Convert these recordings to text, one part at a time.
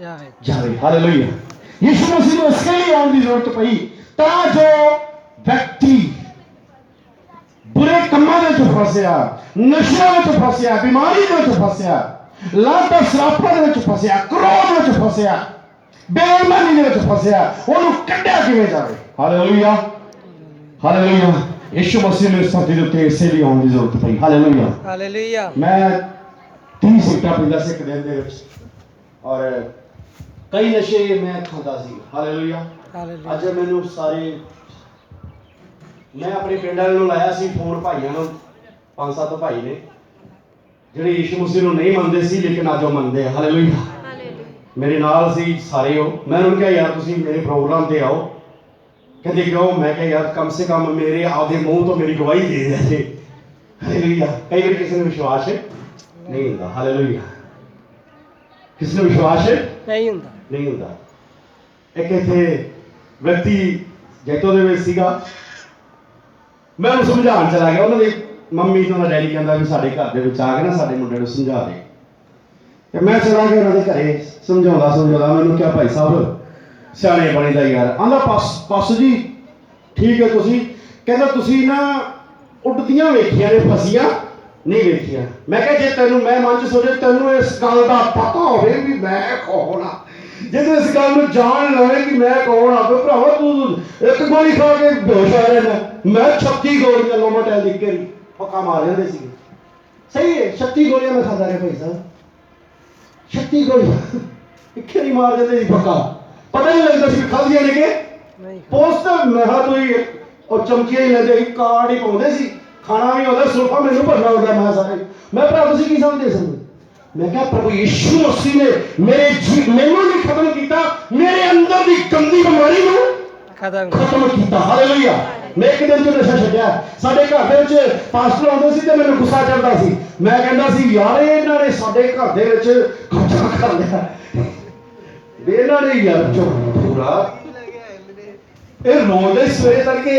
ਜਾਵੇ ਜਾਵੇ। ਹਾਲੇਲੂਇਆ ਯਿਸੂ ਮਸੀਹ ਨੂੰ ਇਸ ਲਈ ਆਉਣ ਦੀ ਜ਼ਰੂਰਤ ਪਈ ਤਾਂ ਜੋ ਵਿਅਕਤੀ ਬੁਰੇ ਕੰਮਾਂ ਵਿੱਚ ਫਸਿਆ ਨਸ਼ਿਆਂ ਵਿੱਚ ਫਸਿਆ ਬਿਮਾਰੀ ਵਿੱਚ ਫਸਿਆ ਲਾਂਟਾ ਸਰਾਪਾਂ ਦੇ ਵਿੱਚ ਫਸਿਆ ਕ੍ਰੋਧ ਵਿੱਚ ਫਸਿਆ ਬੇਈਮਾਨੀ ਦੇ ਵਿੱਚ ਫਸਿਆ ਉਹਨੂੰ ਕੱਢਿਆ ਕਿਵੇਂ ਜਾਵੇ? ਹਾਲੇਲੂਇਆ ਹਾਲੇਲੂਇਆ ਯਿਸੂ ਮਸੀਹ ਨੂੰ ਧਰਤੀ ਦੇ ਉੱਤੇ ਇਸੇ ਲਈ ਆਉਣ ਦੀ ਜ਼ਰੂਰਤ ਪਈ। ਹਾਲੇਲੂਇਆ ਹਾਲੇਲੂਇਆ ਮੈਂ 30 ਸਿੱਟਾ ਪੀਂਦਾ ਸੀ ਇੱਕ ਦਿਨ ਦੇ ਵਿੱਚ ਔਰ ਕਈ ਨਸ਼ੇ ਮੈਂ ਖਾਂਦਾ ਸੀ। ਹਾਲੇਲੂਇਆ ਹਾਲੇਲੂਇਆ ਅੱਜ ਮੈਨੂੰ ਸਾਰੇ ਮੈਂ ਆਪਣੇ ਪਿੰਡ ਵਾਲਿਆਂ ਨੂੰ ਲਾਇਆ ਸੀ ਫੋਨ ਭਾਈਆਂ ਨੂੰ। ਪੰਜ ਸੱਤ ਭਾਈ ਨੇ। ਜਿਹੜੇ ਯਿਸੂ ਮਸੀਹ ਨੂੰ ਨਹੀਂ ਮੰਨਦੇ ਸੀ ਲੇਕਿਨ ਅੱਜ ਉਹ ਮੰਨਦੇ ਆ। ਹਾਲੇਲੂਇਆ ਮੇਰੇ ਨਾਲ ਸੀ ਸਾਰੇ ਉਹ। ਮੈਂ ਉਹਨਾਂ ਨੂੰ ਕਿਹਾ ਯਾਰ ਤੁਸੀਂ ਮੇਰੇ ਪ੍ਰੋਗਰਾਮ ਤੇ ਆਓ। ਕਹਿੰਦੇ ਕਿਉਂ? ਮੈਂ ਕਿਹਾ ਯਾਰ ਕਮ ਸੇ ਕਮ ਮੇਰੇ ਆਪਦੇ ਮੂੰਹ ਤੋਂ ਮੇਰੀ ਗਵਾਹੀ ਦੇ ਜੇ ਹਾਲੇਲੂਇਆ ਕਈ ਵਾਰ ਕਿਸੇ ਨੂੰ ਵਿਸ਼ਵਾਸ ਨਹੀਂ ਹੁੰਦਾ। ਹਾਲੇਲੂਇਆ ਕਿਸੇ ਨੂੰ ਵਿਸ਼ਵਾਸ ਨਹੀਂ ਹੁੰਦਾ। ਨਹੀਂ ਹੁੰਦਾ। ਇੱਕ ਇੱਥੇ ਵਿਅਕਤੀ ਜੈਤੋ ਦੇ ਵਿੱਚ ਸੀਗਾ। ਮੈਂ ਉਹਨੂੰ ਸਮਝਾਉਣ ਚਲਾ ਗਿਆ। ਉਹਨਾਂ ਦੀ ਮੰਮੀ ਤੇ ਉਹਨਾਂ ਡੈਡੀ ਕਹਿੰਦਾ ਵੀ ਸਾਡੇ ਘਰ ਦੇ ਵਿੱਚ ਆ ਕੇ ਨਾ ਸਾਡੇ ਮੁੰਡੇ ਨੂੰ ਸਮਝਾ ਦੇ। ਤੇ ਮੈਂ ਚਲਾ ਗਿਆ ਉਹਨਾਂ ਦੇ ਘਰੇ, ਸਮਝਾਉਂਦਾ ਸਮਝਾਉਂਦਾ ਮੈਨੂੰ ਕਿਹਾ, ਭਾਈ ਸਾਹਿਬ, ਸਿਆਣੇ ਬਣੀਦਾ ਯਾਰ। ਆਂਦਾ ਪਾਸ ਪਾਸ ਜੀ, ਠੀਕ ਹੈ ਤੁਸੀਂ? ਕਹਿੰਦਾ, ਤੁਸੀਂ ਨਾ ਉੱਡਦੀਆਂ ਵੇਖੀਆਂ ਨੇ, ਫਸੀਆਂ ਨਹੀਂ ਵੇਖੀਆਂ। ਮੈਂ ਕਿਹਾ, ਜੇ ਤੈਨੂੰ ਮੈਂ ਮਨ ਚ ਸੋਚੇ ਤੈਨੂੰ ਇਸ ਗੱਲ ਦਾ ਪਤਾ ਹੋਵੇ ਵੀ ਮੈਂ ਕੌਣ ਆ ਜੇ ਤੂੰ ਇਸ ਗੱਲ ਨੂੰ ਜਾਣ ਲਵੇ ਕਿ ਮੈਂ ਕੌਣ ਆ ਤੇ ਭਰਾਵਾ ਤੂੰ ਇੱਕ ਗੋਲੀ ਖਾ ਕੇ ਬੇਹੋਸ਼ ਆ ਰਹਿਣਾ ਮੈਂ 36 ਗੋਲੀਆਂ ਲੋਮਟੈਲ ਦੀ ਕੇ ਪੱਕਾ ਮਾਰ ਜਾਂਦੇ ਸੀ ਸਹੀ ਹੈ 36 ਗੋਲੀਆਂ ਮੈਂ ਖਾਂਦਾ ਰਿਹਾ ਭਾਈ ਸਾਹਿਬ। 36 ਗੋਲੀਆਂ ਇੱਕੇ ਨਹੀਂ ਮਾਰ ਜਾਂਦੇ ਸੀ ਪੱਕਾ ਪਤਾ ਨਹੀਂ ਲੱਗਦਾ ਸੀ ਖਾਲੀਆਂ ਨੇ ਕਿ ਨਹੀਂ ਪੋਸਟ ਮਹਾ ਕੋਈ ਉਹ ਚਮਕੀਆਂ ਹੀ ਲੈਂਦੇ ਸੀ ਕਾਰਡ ਹੀ ਪਾਉਂਦੇ ਸੀ। ਖਾਣਾ ਵੀ ਆਉਂਦਾ ਸੁਲਫਾ ਮੈਨੂੰ ਭਰਨਾ ਹੁੰਦਾ ਮੈਂ ਸਾਰੇ। ਮੈਂ ਭਰਾ ਤੁਸੀਂ ਕੀ ਸਮਝਦੇ ਸੀ ਮੈਂ ਕਿਹਾ ਪ੍ਰਭੂ ਯਿਸੂ ਮਸੀਹ ਨੇ ਮੇਰੇ ਜੀ ਮੈਨੂੰ ਨਹੀਂ ਖਤਮ ਕੀਤਾ ਮੇਰੇ ਅੰਦਰ ਦੀ ਗੰਦੀ ਬਿਮਾਰੀ ਨੂੰ ਖਤਮ ਖਤਮ ਕੀਤਾ। ਹਾਲੇਲੂਇਆ। ਮੈਂ ਇੱਕ ਦਿਨ ਤੋਂ ਨਸ਼ਾ ਛੱਡਿਆ। ਸਾਡੇ ਘਰ ਦੇ ਵਿੱਚ ਪਾਸਟਰ ਆਉਂਦੇ ਸੀ ਤੇ ਮੈਨੂੰ ਗੁੱਸਾ ਚੜਦਾ ਸੀ। ਮੈਂ ਕਹਿੰਦਾ ਸੀ ਯਾਰ ਇਹਨਾਂ ਨੇ ਸਾਡੇ ਘਰ ਦੇ ਵਿੱਚ ਕਬਜ਼ਾ ਕਰ ਲਿਆ। ਇਹਨਾਂ ਨੇ ਯਾਰ ਚੋ ਪੂਰਾ ਇਹ ਰੋਂਦੇ ਸਵੇਰੇ ਤੜਕੇ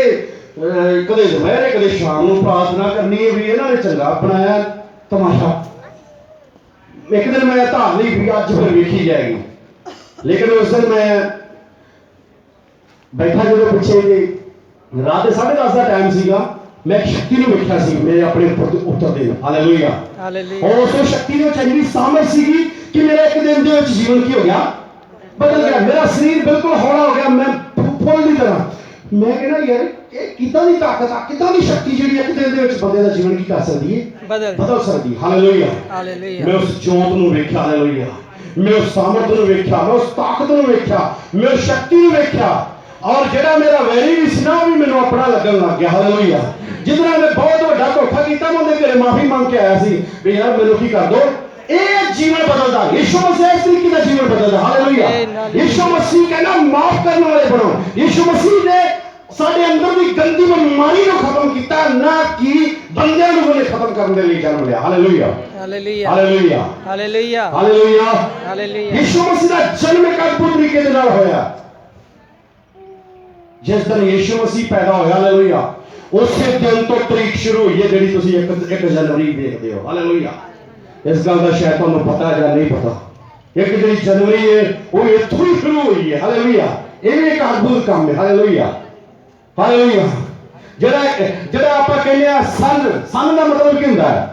ਕਦੇ ਦੁਪਹਿਰੇ ਕਦੇ ਸ਼ਾਮ ਨੂੰ ਪ੍ਰਾਰਥਨਾ ਕਰਨੀ ਹੈ ਵੀ ਇਹਨਾਂ ਨੇ ਚੰਗਾ ਬਣਾਇਆ ਤਮਾਸ਼ਾ। ਇੱਕ ਦਿਨ ਮੈਂ ਧਾਰ ਲਈ ਵੀ ਅੱਜ ਫਿਰ ਵੇਖੀ ਜਾਏਗੀ। ਲੇਕਿਨ ਉਸ ਦਿਨ ਮੈਂ ਬੈਠਾ ਜਦੋਂ ਪਿੱਛੇ ਜੀ ਰਾਤ ਦੇ 10:30 ਦਾ ਟਾਈਮ ਸੀਗਾ ਮੈਂ ਸ਼ਕਤੀ ਨੂੰ ਵੇਖਿਆ ਸੀ ਮੇਰੇ ਆਪਣੇ ਉੱਪਰ ਉੱਤਰ ਦੇ ਹਾਲੇਲੂਇਆ ਹਾਲੇਲੂਇਆ ਉਸ ਸ਼ਕਤੀ ਦੇ ਵਿੱਚ ਇੰਨੀ ਸਾਮਰਥ ਸੀਗੀ ਕਿ ਮੇਰਾ ਇੱਕ ਦਿਨ ਦੇ ਵਿੱਚ ਜੀਵਨ ਕੀ ਹੋ ਗਿਆ? ਬਦਲ ਗਿਆ। ਮੇਰਾ ਸਰੀਰ ਬਿਲਕੁਲ ਹੌਲਾ ਹੋ ਗਿਆ। ਮੈਂ ਫੁੱਲ ਮੈਂ ਕਹਿੰਦਾ ਯਾਰ ਇਹ ਕਿੱਦਾਂ ਦੀ ਤਾਕਤ ਆ? ਕਿੱਦਾਂ ਦੀ ਸ਼ਕਤੀ ਜਿਹੜੀ ਇੱਕ ਦਿਨ ਦੇ ਵਿੱਚ ਬੰਦੇ ਦਾ ਜੀਵਨ ਕੀ ਕਰ ਸਕਦੀ ਹੈ ਬਦਲ। ਬਦਲ ਸਕਦੀ ਹੈ ਹਾਲੇਲੂਇਆ ਮੈਂ ਹਾਲੇਲੂਇਆ ਉਸ ਜੋਤ ਨੂੰ ਵੇਖਿਆ ਹਾਲੇਲੂਇਆ ਮੈਂ ਉਸ ਸਾਮਰਥ ਨੂੰ ਵੇਖਿਆ ਮੈਂ ਉਸ ਤਾਕਤ ਨੂੰ ਵੇਖਿਆ ਮੈਂ ਉਸ ਸ਼ਕਤੀ ਨੂੰ ਵੇਖਿਆ। ਔਰ ਜਿਹੜਾ ਮੇਰਾ ਵੈਰੀ ਵੀ ਸੀ ਨਾ ਉਹ ਵੀ ਮੈਨੂੰ ਆਪਣਾ ਲੱਗਣ ਲੱਗ ਗਿਆ। ਹਾਲੇਲੂਇਆ ਜਿਹਦੇ ਮੈਂ ਬਹੁਤ ਵੱਡਾ ਧੋਖਾ ਕੀਤਾ ਮੈਂ ਉਹਦੇ ਘਰੇ ਮਾਫੀ ਮੰਗ ਕੇ ਆਇਆ ਸੀ ਵੀ ਯਾਰ ਮੈਨੂੰ ਕੀ ਕਰ ਦੋ? ਇਹ ਜੀਵਨ ਬਦਲਦਾ। ਯਿਸੂ ਮਸੀਹ ਇਸ ਤਰੀਕੇ ਦਾ ਜੀਵਨ ਬਦਲਦਾ। ਹਾਲੇਲੂਇਆ ਯਿਸੂ ਮਸੀਹ ਕਹਿੰਦਾ ਮਾਫ ਕਰਨ ਵਾਲੇ ਬਣੋ। ਯਿਸੂ ਮਸੀਹ ਨੇ ਸਾਡੇ ਅੰਦਰ ਦੀ ਗੰਦੀ ਬਿਮਾਰੀ ਨੂੰ ਖਤਮ ਕੀਤਾ ਨਾ ਕਿ ਬੰਦਿਆਂ ਨੂੰ ਉਹਨੇ ਖਤਮ ਕਰਨ ਦੇ ਲਈ ਜਨਮ ਲਿਆ। Hallelujah hallelujah hallelujah hallelujah hallelujah hallelujah Yisu Masih ਦਾ ਜਨਮ ਇੱਕ ਅਦਭੁਤ ਤਰੀਕੇ ਦੇ ਨਾਲ ਹੋਇਆ। ਜਿਸ ਦਿਨ ਯਿਸੂ ਮਸੀਹ ਪੈਦਾ ਹੋਇਆ ਹਾਲੇਲੂਇਆ ਉਸੇ ਦਿਨ ਤੋਂ ਤਰੀਕ ਸ਼ੁਰੂ ਹੋਈ ਹੈ ਜਿਹੜੀ ਤੁਸੀਂ ਇੱਕ ਇੱਕ ਜਨਵਰੀ ਦੇਖਦੇ ਹੋ। ਹਾਲੇਲੂਇਆ ਇਸ ਗੱਲ ਦਾ ਸ਼ਾਇਦ ਤੁਹਾਨੂੰ ਪਤਾ ਜਾਂ ਨਹੀਂ ਪਤਾ। ਇੱਕ ਜਿਹੜੀ ਜਨਵਰੀ ਹੈ ਉਹ ਇੱਥੋਂ ਹੀ ਸ਼ੁਰੂ ਹੋਈ ਹੈ। ਹਾਲੇਲੂਇਆ ਇਹ ਵੀ ਇੱਕ ਅਦਭੁਤ ਕੰਮ ਹੈ। ਹਾਲੇਲੂਇਆ ਹਾਲੇਲੂਇਆ ਜਿਹੜਾ ਜਿਹੜਾ ਆਪਾਂ ਕਹਿੰਦੇ ਆ ਸਨ ਸਨ ਦਾ ਮਤਲਬ ਕੀ ਹੁੰਦਾ ਹੈ?